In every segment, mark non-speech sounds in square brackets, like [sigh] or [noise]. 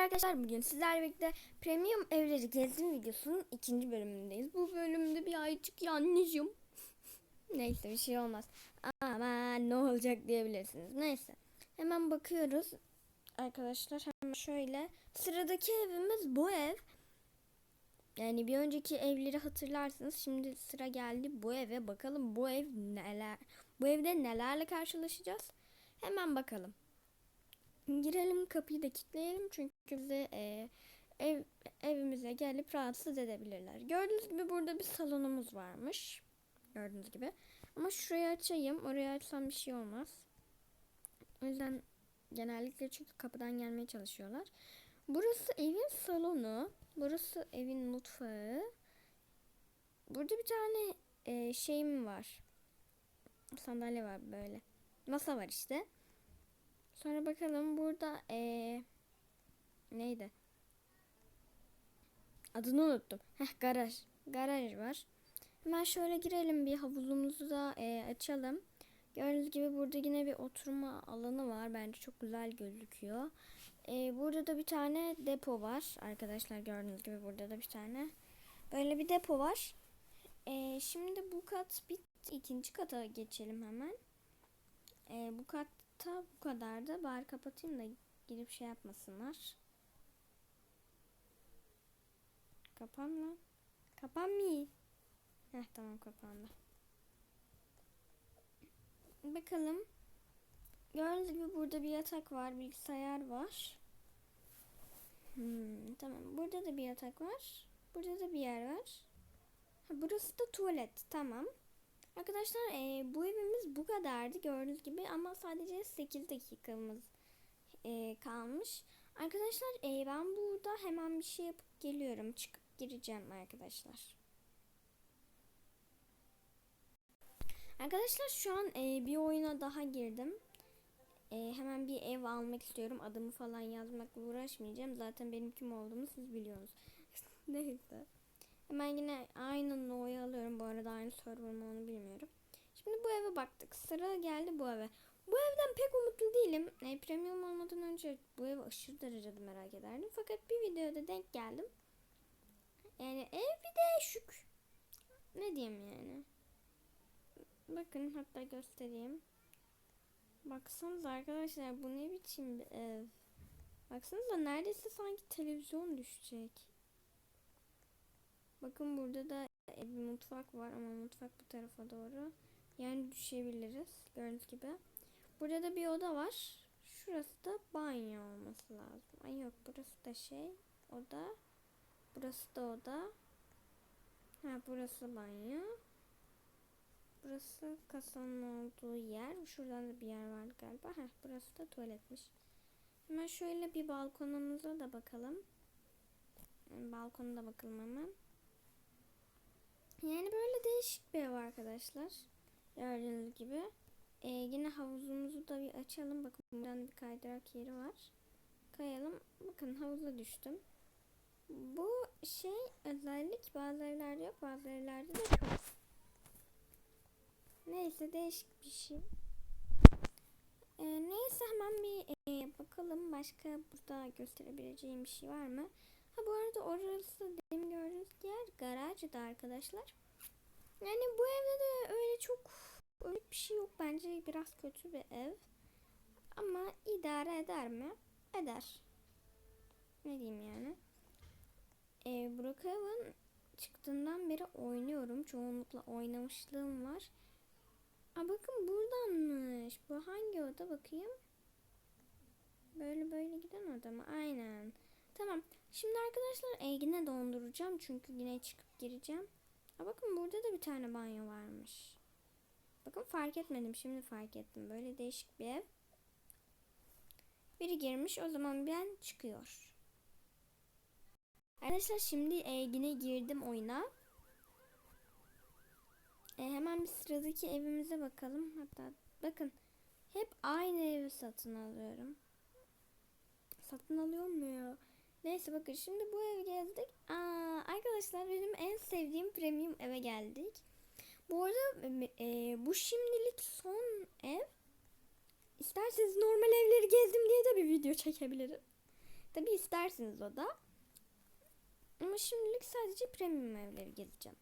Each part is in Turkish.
Arkadaşlar bugün sizlerle birlikte premium evleri gezdim videosunun ikinci bölümündeyiz. Bu bölümde bir ayıcık yanlışım. [laughs] Neyse bir şey olmaz. Ama ne olacak diyebilirsiniz. Neyse hemen bakıyoruz. Arkadaşlar hemen şöyle. Sıradaki evimiz bu ev. Yani bir önceki evleri hatırlarsınız. Şimdi sıra geldi bu eve. Bakalım bu ev neler, bu evde nelerle karşılaşacağız. Hemen bakalım. Girelim kapıyı da kilitleyelim çünkü bizi e, ev evimize gelip rahatsız edebilirler. Gördüğünüz gibi burada bir salonumuz varmış. Gördüğünüz gibi. Ama şurayı açayım. Orayı açsam bir şey olmaz. O yüzden genellikle çünkü kapıdan gelmeye çalışıyorlar. Burası evin salonu. Burası evin mutfağı. Burada bir tane e, şeyim var. Sandalye var böyle. Masa var işte. Sonra bakalım burada ee, neydi? Adını unuttum. Heh garaj. Garaj var. Hemen şöyle girelim bir havuzumuzu da ee, açalım. Gördüğünüz gibi burada yine bir oturma alanı var. Bence çok güzel gözüküyor. Ee, burada da bir tane depo var. Arkadaşlar gördüğünüz gibi burada da bir tane. Böyle bir depo var. Ee, şimdi bu kat bitti. İkinci kata geçelim hemen. Ee, bu kat Ta bu kadar da bari kapatayım da girip şey yapmasınlar. Kapan lan. Kapanmıyor. Heh tamam kapandı. Bakalım. Gördüğünüz gibi burada bir yatak var. Bilgisayar var. Hmm, tamam. Burada da bir yatak var. Burada da bir yer var. Ha, burası da tuvalet. Tamam. Arkadaşlar e, bu evimiz bu kadardı gördüğünüz gibi ama sadece 8 dakikamız e, kalmış. Arkadaşlar e, ben burada hemen bir şey yapıp geliyorum. Çıkıp gireceğim arkadaşlar. Arkadaşlar şu an e, bir oyuna daha girdim. E, hemen bir ev almak istiyorum. Adımı falan yazmakla uğraşmayacağım. Zaten benim kim olduğumu siz biliyorsunuz. [laughs] Neyse. Hemen yine aynı No'yu alıyorum. Bu arada aynı server mı onu bilmiyorum. Şimdi bu eve baktık. Sıra geldi bu eve. Bu evden pek umutlu değilim. E, premium olmadan önce bu evi aşırı derecede merak ederdim. Fakat bir videoda denk geldim. Yani ev bir değişik. Ne diyeyim yani. Bakın hatta göstereyim. Baksanıza arkadaşlar bu ne biçim bir ev. Baksanıza neredeyse sanki televizyon düşecek. Bakın burada da bir mutfak var ama mutfak bu tarafa doğru. Yani düşebiliriz gördüğünüz gibi. Burada da bir oda var. Şurası da banyo olması lazım. Ay yok burası da şey oda. Burası da oda. Ha burası banyo. Burası kasanın olduğu yer. Şuradan da bir yer var galiba. Heh, burası da tuvaletmiş. Hemen şöyle bir balkonumuza da bakalım. Yani balkona da bakalım hemen. Yani böyle değişik bir ev arkadaşlar. Gördüğünüz gibi. Ee, yine havuzumuzu da bir açalım. Bakın buradan bir kaydırak yeri var. Kayalım. Bakın havuza düştüm. Bu şey özellik bazı evlerde yok bazı evlerde de çok. Neyse değişik bir şey. Ee, neyse hemen bir e, bakalım başka burada gösterebileceğim bir şey var mı? Ha bu arada orası demin gördüğünüz yer garajdı arkadaşlar. Yani bu evde de öyle çok öyle bir şey yok bence biraz kötü bir ev. Ama idare eder mi? Eder. Ne diyeyim yani? Ee, Brookhaven çıktığından beri oynuyorum. Çoğunlukla oynamışlığım var. Aa bakın buradanmış. Bu hangi oda bakayım? Böyle böyle giden oda mı? Aynen. Tamam. Şimdi arkadaşlar e, donduracağım. Çünkü yine çıkıp gireceğim. Ha bakın burada da bir tane banyo varmış. Bakın fark etmedim. Şimdi fark ettim. Böyle değişik bir ev. Biri girmiş. O zaman ben çıkıyor. Arkadaşlar şimdi e, girdim oyuna. E, hemen bir sıradaki evimize bakalım. Hatta bakın hep aynı evi satın alıyorum. Satın alıyor mu ya? Neyse bakın şimdi bu evi gezdik. Aa, arkadaşlar benim en sevdiğim premium eve geldik. Bu arada e, bu şimdilik son ev. İsterseniz normal evleri gezdim diye de bir video çekebilirim. Tabi isterseniz o da. Ama şimdilik sadece premium evleri gezeceğim.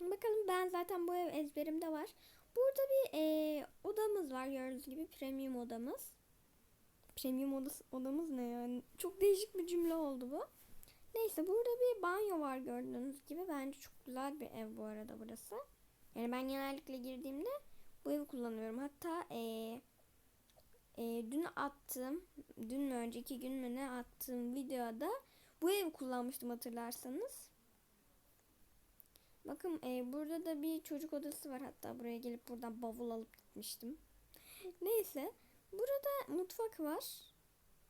Bakalım ben zaten bu ev ezberimde var. Burada bir e, odamız var gördüğünüz gibi premium odamız. Premium odası, odamız ne yani? Çok değişik bir cümle oldu bu. Neyse burada bir banyo var gördüğünüz gibi. Bence çok güzel bir ev bu arada burası. Yani ben genellikle girdiğimde bu evi kullanıyorum. Hatta e, e, dün attığım, dün mü önceki gün mü ne attığım videoda bu evi kullanmıştım hatırlarsanız. Bakın e, burada da bir çocuk odası var. Hatta buraya gelip buradan bavul alıp gitmiştim. Neyse. Burada mutfak var.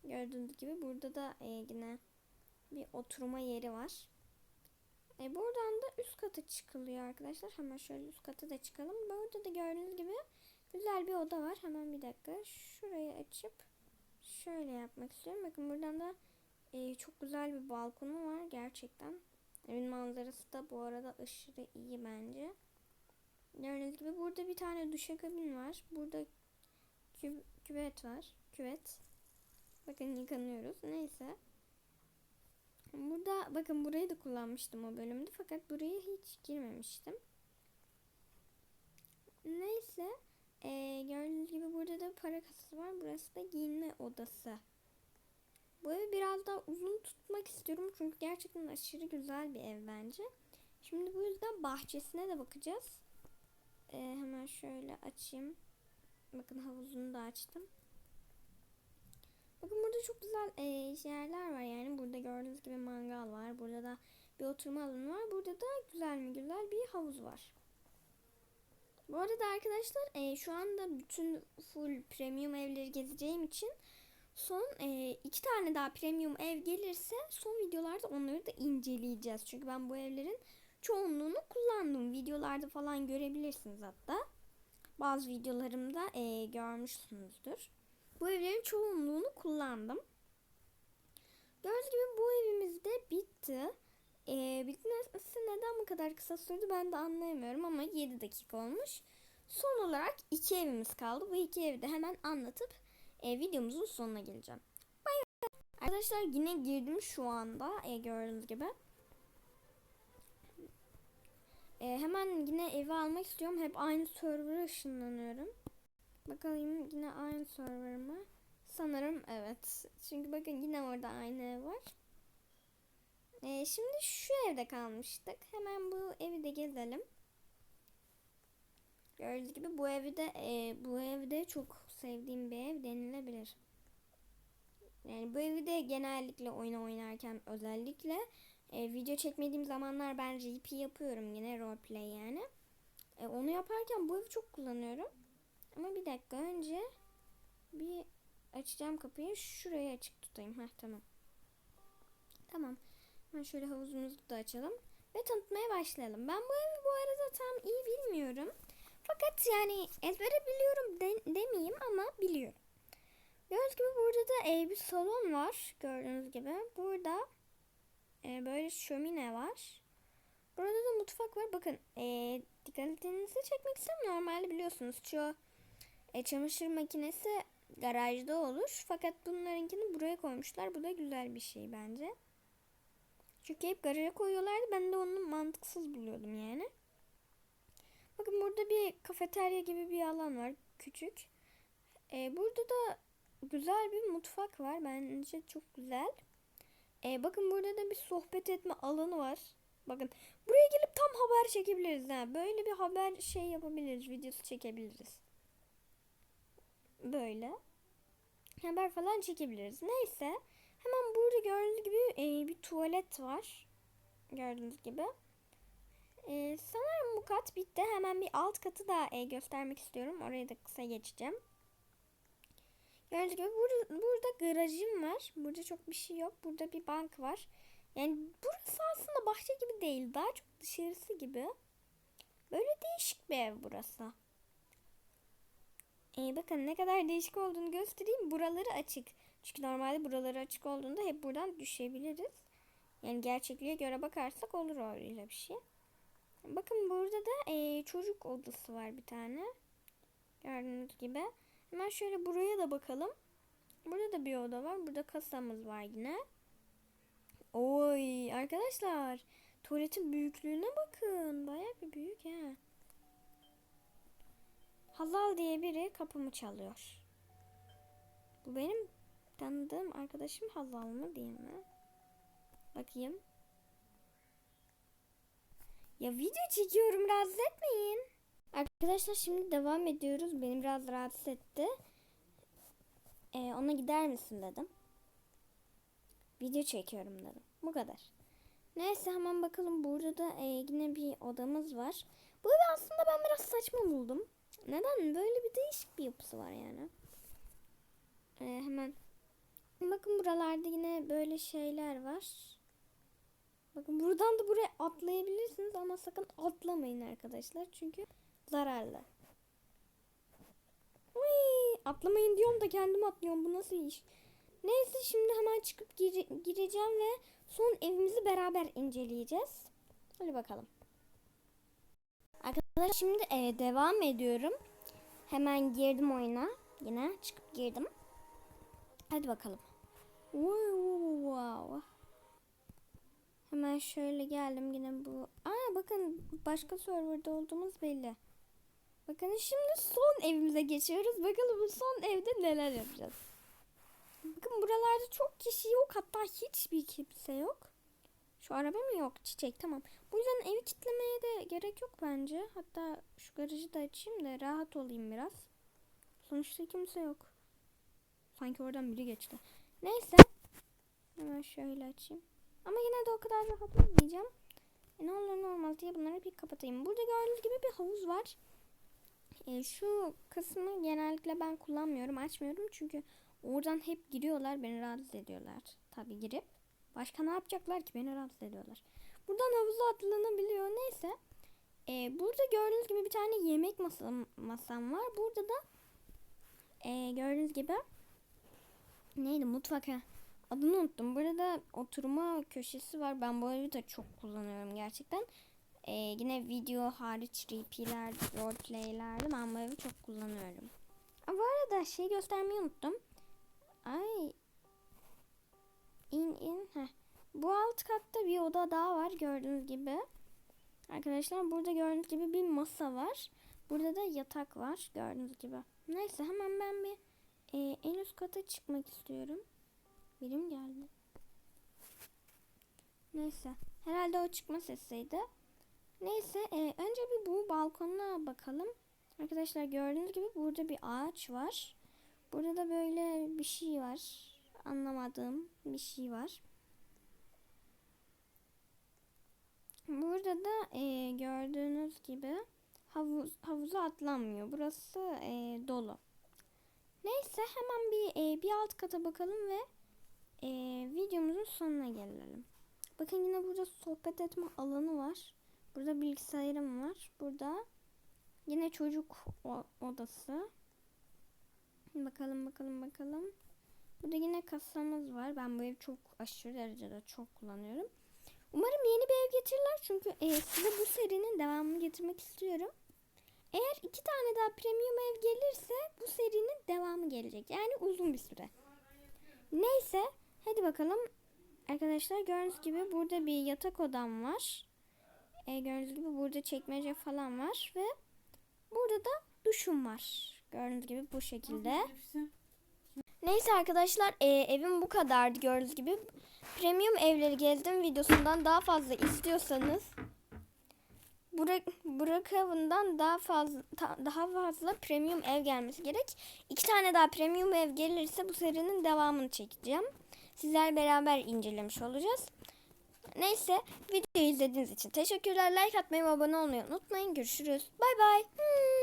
Gördüğünüz gibi burada da e, yine bir oturma yeri var. E, buradan da üst kata çıkılıyor arkadaşlar. Hemen şöyle üst kata da çıkalım. Burada da gördüğünüz gibi güzel bir oda var. Hemen bir dakika. Şurayı açıp şöyle yapmak istiyorum. Bakın buradan da e, çok güzel bir balkonu var gerçekten. Evin manzarası da bu arada aşırı iyi bence. Gördüğünüz gibi burada bir tane duşakabin var. Burada küvet var. Küvet. Bakın yıkanıyoruz. Neyse. Burada bakın burayı da kullanmıştım o bölümde. Fakat buraya hiç girmemiştim. Neyse. Ee, gördüğünüz gibi burada da para kasası var. Burası da giyinme odası. Bu evi biraz daha uzun tutmak istiyorum. Çünkü gerçekten aşırı güzel bir ev bence. Şimdi bu yüzden bahçesine de bakacağız. Ee, hemen şöyle açayım. Bakın havuzunu da açtım. Bakın burada çok güzel e, yerler var yani. Burada gördüğünüz gibi mangal var. Burada da bir oturma alanı var. Burada da güzel mi güzel bir havuz var. Bu arada arkadaşlar e, şu anda bütün full premium evleri gezeceğim için son e, iki tane daha premium ev gelirse son videolarda onları da inceleyeceğiz. Çünkü ben bu evlerin çoğunluğunu kullandım. Videolarda falan görebilirsiniz hatta. Bazı videolarımda e, görmüşsünüzdür. Bu evlerin çoğunluğunu kullandım. Gördüğünüz gibi bu evimiz de bitti. Ee, bitmesi neden bu kadar kısa sürdü ben de anlayamıyorum ama 7 dakika olmuş. Son olarak iki evimiz kaldı. Bu iki evi de hemen anlatıp e, videomuzun sonuna geleceğim. Bay. Arkadaşlar yine girdim şu anda e, gördüğünüz gibi. E, hemen yine evi almak istiyorum. Hep aynı server'a ışınlanıyorum. Bakalım yine aynı server mı? Sanırım evet. Çünkü bakın yine orada aynı ev var. Ee, şimdi şu evde kalmıştık. Hemen bu evi de gezelim. Gördüğünüz gibi bu evi de e, bu evde çok sevdiğim bir ev denilebilir. Yani bu evi de genellikle oyun oynarken özellikle e, video çekmediğim zamanlar ben RP yapıyorum yine roleplay yani. E, onu yaparken bu evi çok kullanıyorum. Ama bir dakika önce bir açacağım kapıyı. Şurayı açık tutayım. Heh tamam. Tamam. Ben şöyle havuzumuzu da açalım. Ve tanıtmaya başlayalım. Ben bu evi bu arada tam iyi bilmiyorum. Fakat yani ezbere biliyorum de, demeyeyim ama biliyorum. Gördüğünüz gibi burada da e, bir salon var. Gördüğünüz gibi. Burada e, böyle şömine var. Burada da mutfak var. Bakın e, dikkatinizi çekmek istiyorum. Normalde biliyorsunuz şu e, çamaşır makinesi garajda olur. Fakat bunlarınkini buraya koymuşlar. Bu da güzel bir şey bence. Çünkü hep garaja koyuyorlardı. Ben de onu mantıksız buluyordum yani. Bakın burada bir kafeterya gibi bir alan var. Küçük. Ee, burada da güzel bir mutfak var. Bence çok güzel. Ee, bakın burada da bir sohbet etme alanı var. Bakın buraya gelip tam haber çekebiliriz. Ha. Böyle bir haber şey yapabiliriz. Videosu çekebiliriz. Böyle. Haber falan çekebiliriz. Neyse. Hemen burada gördüğünüz gibi e, bir tuvalet var. Gördüğünüz gibi. E, sanırım bu kat bitti. Hemen bir alt katı da e, göstermek istiyorum. Oraya da kısa geçeceğim. Gördüğünüz gibi burada, burada garajım var. Burada çok bir şey yok. Burada bir bank var. Yani burası aslında bahçe gibi değil. Daha çok dışarısı gibi. Böyle değişik bir ev burası. Ee, bakın ne kadar değişik olduğunu göstereyim. Buraları açık. Çünkü normalde buraları açık olduğunda hep buradan düşebiliriz. Yani gerçekliğe göre bakarsak olur öyle bir şey. Bakın burada da e, çocuk odası var bir tane. Gördüğünüz gibi. Hemen şöyle buraya da bakalım. Burada da bir oda var. Burada kasamız var yine. Oy arkadaşlar. Tuvaletin büyüklüğüne bakın. Bayağı bir büyük he. Hazal diye biri kapımı çalıyor. Bu benim tanıdığım arkadaşım Hazal mı değil mi? Bakayım. Ya video çekiyorum rahatsız etmeyin. Arkadaşlar şimdi devam ediyoruz. Beni biraz rahatsız etti. Ee, ona gider misin dedim. Video çekiyorum dedim. Bu kadar. Neyse hemen bakalım burada da e, yine bir odamız var. Bu evi aslında ben biraz saçma buldum. Neden? Böyle bir değişik bir yapısı var yani. Ee, hemen bakın buralarda yine böyle şeyler var. Bakın buradan da buraya atlayabilirsiniz ama sakın atlamayın arkadaşlar. Çünkü zararlı. Uy, atlamayın diyorum da kendim atlıyorum. Bu nasıl iş? Neyse şimdi hemen çıkıp gire- gireceğim ve son evimizi beraber inceleyeceğiz. Hadi bakalım. Arkadaşlar şimdi e, devam ediyorum. Hemen girdim oyuna. Yine çıkıp girdim. Hadi bakalım. Wow. Hemen şöyle geldim yine bu. Aa bakın başka serverda olduğumuz belli. Bakın şimdi son evimize geçiyoruz. Bakalım bu son evde neler yapacağız. Bakın buralarda çok kişi yok. Hatta hiçbir kimse yok. Şu araba mı yok? Çiçek tamam. Bu yüzden evi kitlemeye de gerek yok bence. Hatta şu garajı da açayım da rahat olayım biraz. Sonuçta kimse yok. Sanki oradan biri geçti. Neyse. Hemen şöyle açayım. Ama yine de o kadar rahat olmayacağım. E ne olur ne olmaz diye bunları bir kapatayım. Burada gördüğünüz gibi bir havuz var. E, şu kısmı genellikle ben kullanmıyorum, açmıyorum. Çünkü oradan hep giriyorlar, beni rahatsız ediyorlar. Tabi girip. Başka ne yapacaklar ki? Beni rahatsız ediyorlar. Buradan havuza atlanabiliyor. Neyse. E, burada gördüğünüz gibi bir tane yemek masam, masam var. Burada da e, gördüğünüz gibi neydi mutfak ha. Adını unuttum. Burada oturma köşesi var. Ben bu evi de çok kullanıyorum gerçekten. Ee, yine video hariç RP'ler, roleplay'lerde ben bu evi çok kullanıyorum. Aa, bu arada şey göstermeyi unuttum. Ay. İn in. Heh. Bu alt katta bir oda daha var gördüğünüz gibi. Arkadaşlar burada gördüğünüz gibi bir masa var. Burada da yatak var gördüğünüz gibi. Neyse hemen ben bir e, en üst kata çıkmak istiyorum. Birim geldi. Neyse. Herhalde o çıkma sesiydi. Neyse. e, önce bir bu balkonuna bakalım. Arkadaşlar gördüğünüz gibi burada bir ağaç var. Burada da böyle bir şey var. Anlamadığım bir şey var. Burada da e, gördüğünüz gibi havuz, havuza atlanmıyor. Burası e, dolu. Neyse hemen bir e, bir alt kata bakalım ve e, videomuzun sonuna gelelim. Bakın yine burada sohbet etme alanı var. Burada bilgisayarım var. Burada yine çocuk odası. Bakalım bakalım bakalım. Burada yine kasamız var. Ben bu evi çok aşırı derecede çok kullanıyorum. Umarım yeni bir ev getirirler. Çünkü e, size bu serinin devamını getirmek istiyorum. Eğer iki tane daha premium ev gelirse bu serinin devamı gelecek. Yani uzun bir süre. Neyse hadi bakalım. Arkadaşlar gördüğünüz gibi burada bir yatak odam var. E, gördüğünüz gibi burada çekmece falan var ve burada da duşum var. Gördüğünüz gibi bu şekilde. Neyse arkadaşlar e, evim bu kadardı gördüğünüz gibi. Premium evleri gezdim videosundan daha fazla istiyorsanız Burak Burak avından daha fazla daha fazla premium ev gelmesi gerek. İki tane daha premium ev gelirse bu serinin devamını çekeceğim. Sizler beraber incelemiş olacağız. Neyse videoyu izlediğiniz için teşekkürler. Like atmayı ve abone olmayı unutmayın. Görüşürüz. Bay bay. Hmm.